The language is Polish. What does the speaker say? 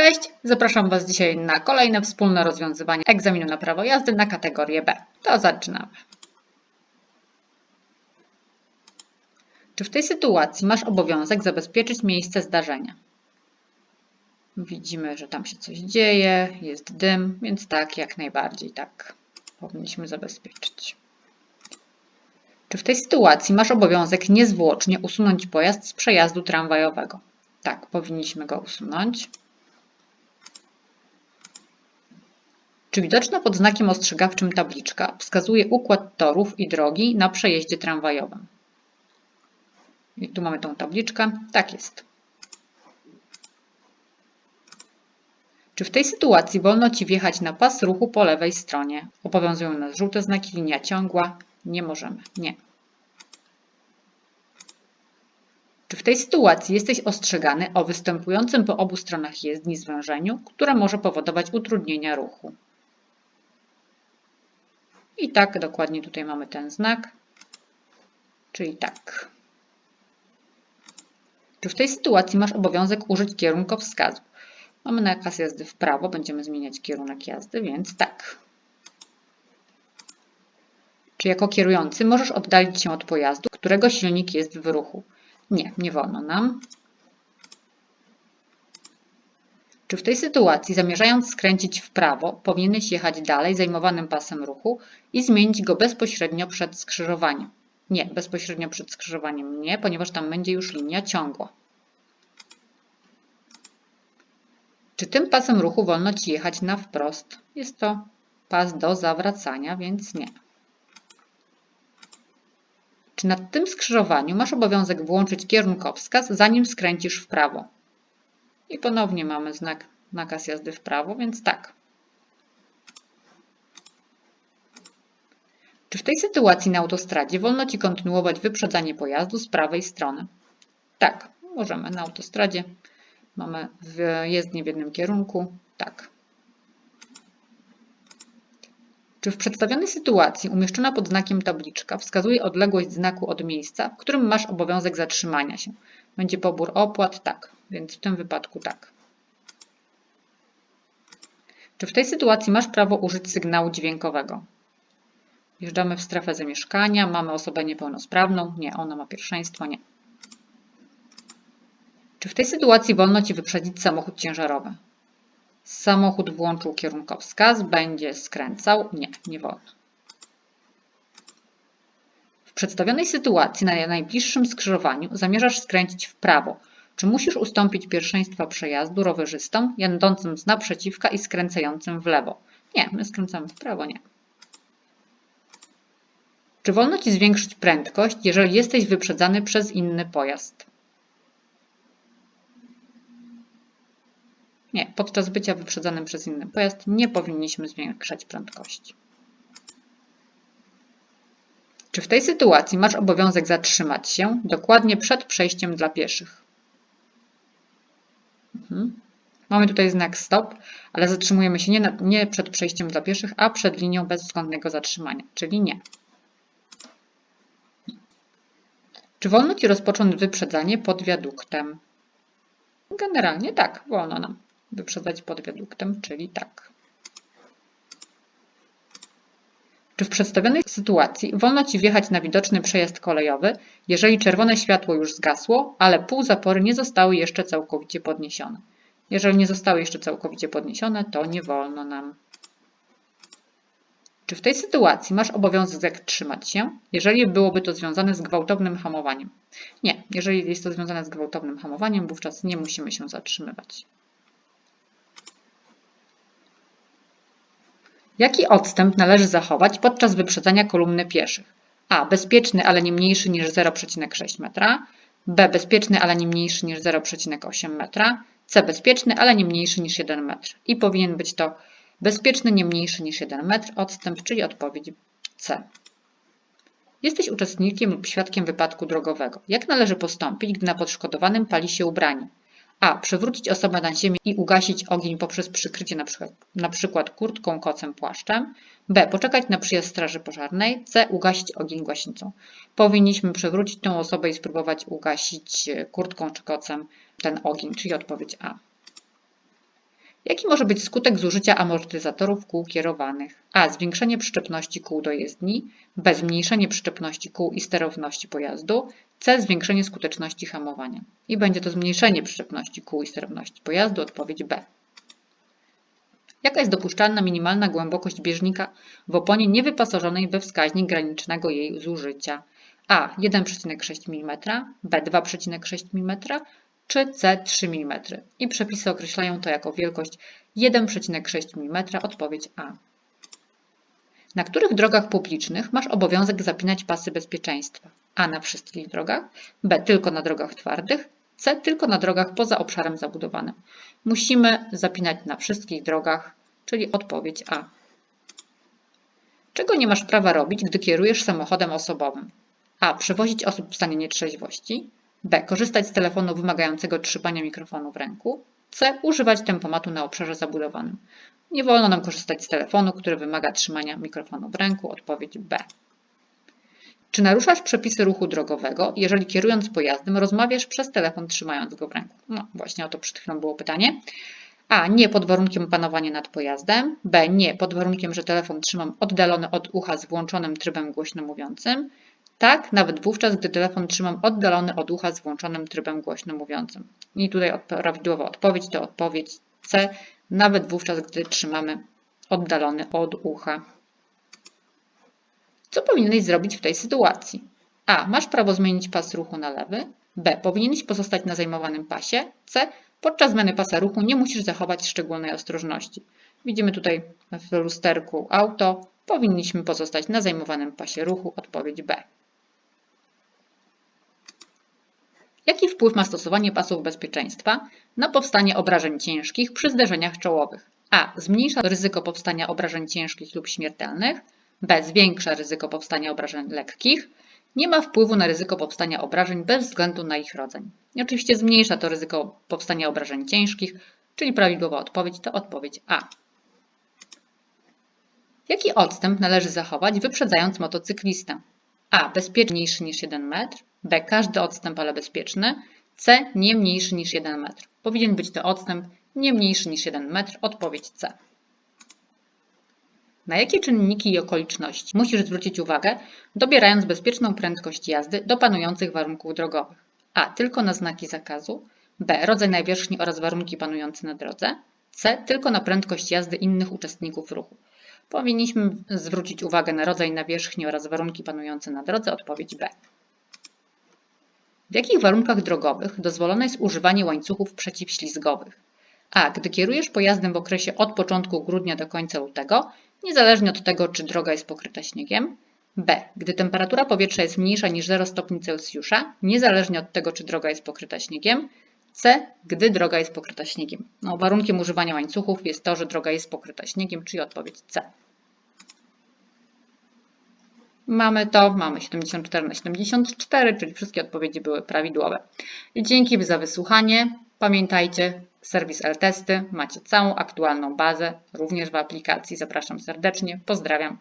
Cześć, zapraszam Was dzisiaj na kolejne wspólne rozwiązywanie egzaminu na prawo jazdy na kategorię B. To zaczynamy. Czy w tej sytuacji masz obowiązek zabezpieczyć miejsce zdarzenia? Widzimy, że tam się coś dzieje, jest dym, więc tak, jak najbardziej tak powinniśmy zabezpieczyć. Czy w tej sytuacji masz obowiązek niezwłocznie usunąć pojazd z przejazdu tramwajowego? Tak, powinniśmy go usunąć. Czy widoczna pod znakiem ostrzegawczym tabliczka wskazuje układ torów i drogi na przejeździe tramwajowym? I tu mamy tą tabliczkę. Tak jest. Czy w tej sytuacji wolno Ci wjechać na pas ruchu po lewej stronie? Obowiązują nas żółte znaki, linia ciągła. Nie możemy. Nie. Czy w tej sytuacji jesteś ostrzegany o występującym po obu stronach jezdni zwężeniu, które może powodować utrudnienia ruchu? I tak dokładnie tutaj mamy ten znak, czyli tak. Czy w tej sytuacji masz obowiązek użyć kierunkowskazu? Mamy nakaz jazdy w prawo, będziemy zmieniać kierunek jazdy, więc tak. Czy jako kierujący możesz oddalić się od pojazdu, którego silnik jest w ruchu? Nie, nie wolno nam. Czy w tej sytuacji, zamierzając skręcić w prawo, powinieneś jechać dalej zajmowanym pasem ruchu i zmienić go bezpośrednio przed skrzyżowaniem? Nie, bezpośrednio przed skrzyżowaniem nie, ponieważ tam będzie już linia ciągła. Czy tym pasem ruchu wolno Ci jechać na wprost? Jest to pas do zawracania, więc nie. Czy na tym skrzyżowaniu masz obowiązek włączyć kierunkowskaz, zanim skręcisz w prawo? I ponownie mamy znak nakaz jazdy w prawo, więc tak. Czy w tej sytuacji na autostradzie wolno Ci kontynuować wyprzedzanie pojazdu z prawej strony? Tak, możemy na autostradzie. Mamy jezdnię w jednym kierunku. Tak. Czy w przedstawionej sytuacji umieszczona pod znakiem tabliczka wskazuje odległość znaku od miejsca, w którym masz obowiązek zatrzymania się? Będzie pobór opłat? Tak, więc w tym wypadku tak. Czy w tej sytuacji masz prawo użyć sygnału dźwiękowego? Wjeżdżamy w strefę zamieszkania, mamy osobę niepełnosprawną. Nie, ona ma pierwszeństwo, nie. Czy w tej sytuacji wolno Ci wyprzedzić samochód ciężarowy? Samochód włączył kierunkowskaz, będzie skręcał. Nie, nie wolno. W przedstawionej sytuacji na najbliższym skrzyżowaniu zamierzasz skręcić w prawo. Czy musisz ustąpić pierwszeństwa przejazdu rowerzystom jadącym z naprzeciwka i skręcającym w lewo? Nie, my skręcamy w prawo, nie. Czy wolno Ci zwiększyć prędkość, jeżeli jesteś wyprzedzany przez inny pojazd? Nie, podczas bycia wyprzedzanym przez inny pojazd nie powinniśmy zwiększać prędkości. Czy w tej sytuacji masz obowiązek zatrzymać się dokładnie przed przejściem dla pieszych? Mhm. Mamy tutaj znak stop, ale zatrzymujemy się nie, na, nie przed przejściem dla pieszych, a przed linią bezwzględnego zatrzymania, czyli nie. Czy wolno Ci rozpocząć wyprzedzanie pod wiaduktem? Generalnie tak, wolno nam wyprzedzać pod wiaduktem, czyli tak. Czy w przedstawionej sytuacji wolno Ci wjechać na widoczny przejazd kolejowy, jeżeli czerwone światło już zgasło, ale półzapory nie zostały jeszcze całkowicie podniesione? Jeżeli nie zostały jeszcze całkowicie podniesione, to nie wolno nam. Czy w tej sytuacji masz obowiązek trzymać się, jeżeli byłoby to związane z gwałtownym hamowaniem? Nie, jeżeli jest to związane z gwałtownym hamowaniem, wówczas nie musimy się zatrzymywać. Jaki odstęp należy zachować podczas wyprzedzania kolumny pieszych? A. Bezpieczny, ale nie mniejszy niż 0,6 metra. B. Bezpieczny, ale nie mniejszy niż 0,8 metra. C. Bezpieczny, ale nie mniejszy niż 1 metr. I powinien być to bezpieczny, nie mniejszy niż 1 metr odstęp, czyli odpowiedź C. Jesteś uczestnikiem lub świadkiem wypadku drogowego. Jak należy postąpić, gdy na podszkodowanym pali się ubranie? A. Przewrócić osobę na ziemię i ugasić ogień poprzez przykrycie np. Na przykład kurtką, kocem, płaszczem. B. Poczekać na przyjazd straży pożarnej. C. Ugasić ogień głaśnicą. Powinniśmy przewrócić tę osobę i spróbować ugasić kurtką czy kocem ten ogień, czyli odpowiedź A. Jaki może być skutek zużycia amortyzatorów kół kierowanych? A. Zwiększenie przyczepności kół do jezdni. B. Zmniejszenie przyczepności kół i sterowności pojazdu. C. Zwiększenie skuteczności hamowania. I będzie to zmniejszenie przyczepności kół i sterowności pojazdu. Odpowiedź B. Jaka jest dopuszczalna minimalna głębokość bieżnika w oponie niewyposażonej we wskaźnik granicznego jej zużycia? A 1,6 mm, B 2,6 mm czy C 3 mm. I przepisy określają to jako wielkość 1,6 mm. Odpowiedź A. Na których drogach publicznych masz obowiązek zapinać pasy bezpieczeństwa? A na wszystkich drogach, B tylko na drogach twardych, C tylko na drogach poza obszarem zabudowanym. Musimy zapinać na wszystkich drogach, czyli odpowiedź A. Czego nie masz prawa robić, gdy kierujesz samochodem osobowym? A. Przewozić osób w stanie nietrzeźwości. B. Korzystać z telefonu wymagającego trzymania mikrofonu w ręku. C. Używać tempomatu na obszarze zabudowanym. Nie wolno nam korzystać z telefonu, który wymaga trzymania mikrofonu w ręku. Odpowiedź B. Czy naruszasz przepisy ruchu drogowego, jeżeli kierując pojazdem rozmawiasz przez telefon trzymając go w ręku? No właśnie o to przed chwilą było pytanie. A. Nie pod warunkiem panowania nad pojazdem. B. Nie pod warunkiem, że telefon trzymam oddalony od ucha z włączonym trybem głośno mówiącym. Tak, nawet wówczas, gdy telefon trzymam oddalony od ucha z włączonym trybem głośno mówiącym. I tutaj prawidłowa odpowiedź to odpowiedź C, nawet wówczas, gdy trzymamy oddalony od ucha. Co powinieneś zrobić w tej sytuacji? A. Masz prawo zmienić pas ruchu na lewy. B. Powinieneś pozostać na zajmowanym pasie. C. Podczas zmiany pasa ruchu nie musisz zachować szczególnej ostrożności. Widzimy tutaj w lusterku auto. Powinniśmy pozostać na zajmowanym pasie ruchu. Odpowiedź B. Jaki wpływ ma stosowanie pasów bezpieczeństwa na powstanie obrażeń ciężkich przy zderzeniach czołowych? A. Zmniejsza ryzyko powstania obrażeń ciężkich lub śmiertelnych. B. Zwiększa ryzyko powstania obrażeń lekkich. Nie ma wpływu na ryzyko powstania obrażeń bez względu na ich rodzaj. I oczywiście zmniejsza to ryzyko powstania obrażeń ciężkich, czyli prawidłowa odpowiedź to odpowiedź A. Jaki odstęp należy zachować wyprzedzając motocyklistę? A. Bezpieczniejszy niż 1 metr. B. Każdy odstęp, ale bezpieczny. C. Nie mniejszy niż 1 metr. Powinien być to odstęp nie mniejszy niż 1 metr. Odpowiedź C. Na jakie czynniki i okoliczności musisz zwrócić uwagę, dobierając bezpieczną prędkość jazdy do panujących warunków drogowych? A. Tylko na znaki zakazu. B. Rodzaj nawierzchni oraz warunki panujące na drodze. C. Tylko na prędkość jazdy innych uczestników ruchu. Powinniśmy zwrócić uwagę na rodzaj nawierzchni oraz warunki panujące na drodze. Odpowiedź B. W jakich warunkach drogowych dozwolone jest używanie łańcuchów przeciwślizgowych? A. Gdy kierujesz pojazdem w okresie od początku grudnia do końca lutego, niezależnie od tego, czy droga jest pokryta śniegiem. B. Gdy temperatura powietrza jest mniejsza niż 0 stopni Celsjusza, niezależnie od tego, czy droga jest pokryta śniegiem. C. Gdy droga jest pokryta śniegiem. No, warunkiem używania łańcuchów jest to, że droga jest pokryta śniegiem, czyli odpowiedź C. Mamy to, mamy 74 na 74, czyli wszystkie odpowiedzi były prawidłowe. Dzięki za wysłuchanie. Pamiętajcie, serwis L-Testy, macie całą aktualną bazę, również w aplikacji. Zapraszam serdecznie, pozdrawiam.